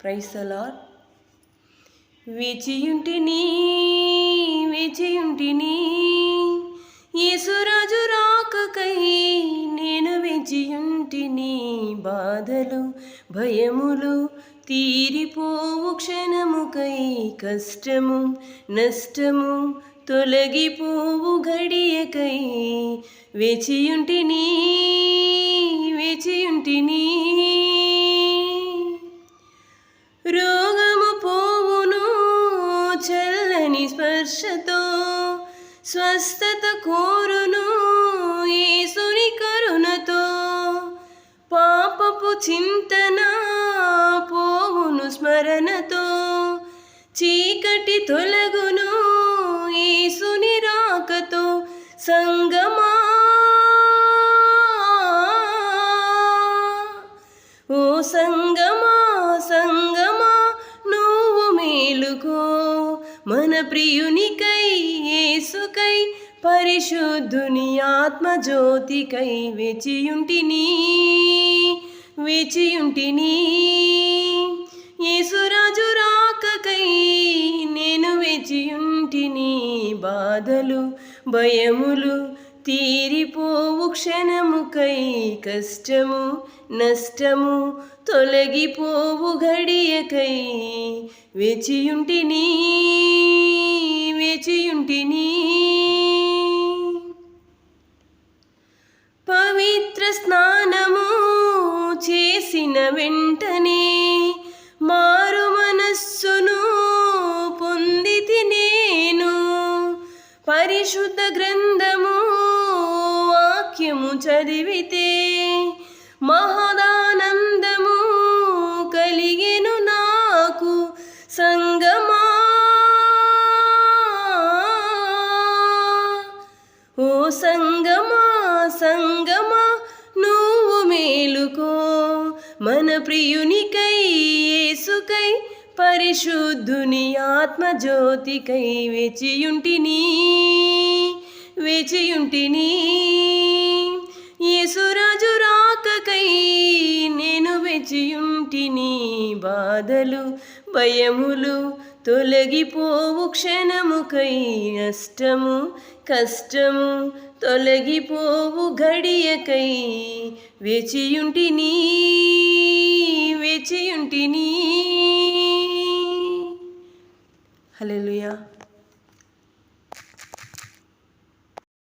ప్రైసలార్ వేచియుంటిని వేచియుంటిని యేసురాజు రాకకై నేను వేచియుంటిని బాధలు భయములు తీరిపోవు క్షణముకై కష్టము నష్టము తొలగిపోవు గడియకై వేచియుంటిని వేచియుంటిని స్పర్శతో స్వస్థత కోరును యేసుని కరుణతో. పాపపు చింతన పోవును స్మరణతో. చీకటి తొలగును యేసుని రాకతో సంగ ప్రియునికై ఏసుకై పరిశుద్ధుని ఆత్మజ్యోతికై వేచియుంటిని వేచియుంటిని. యేసురాజు రాకకై నేను వేచియుంటిని. బాధలు భయములు తీరిపోవు క్షణముకై కష్టము నష్టము తొలగిపోవు గడియకై వేచియుంటిని. వేచియుంటిని పవిత్ర స్నానము చేసిన వెంటనే మారు మనస్సును పొందితి నేను. పరిశుద్ధ గ్రంథము వాక్యము చదివితే మహా సంగమా సంగమా నువ్వు మేలుకో. మన ప్రియునికై యేసుకై పరిశుద్ధుని ఆత్మజ్యోతికై వేచియుంటిని వేచియుంటిని యేసురాజు రాకకై నేను వేచియుంటిని బాధలు భయములు తొలగిపోవు క్షణముకై నష్టము కష్టము తొలగిపోవు గడియకై వేచియుంటిని వేచియుంటిని హలో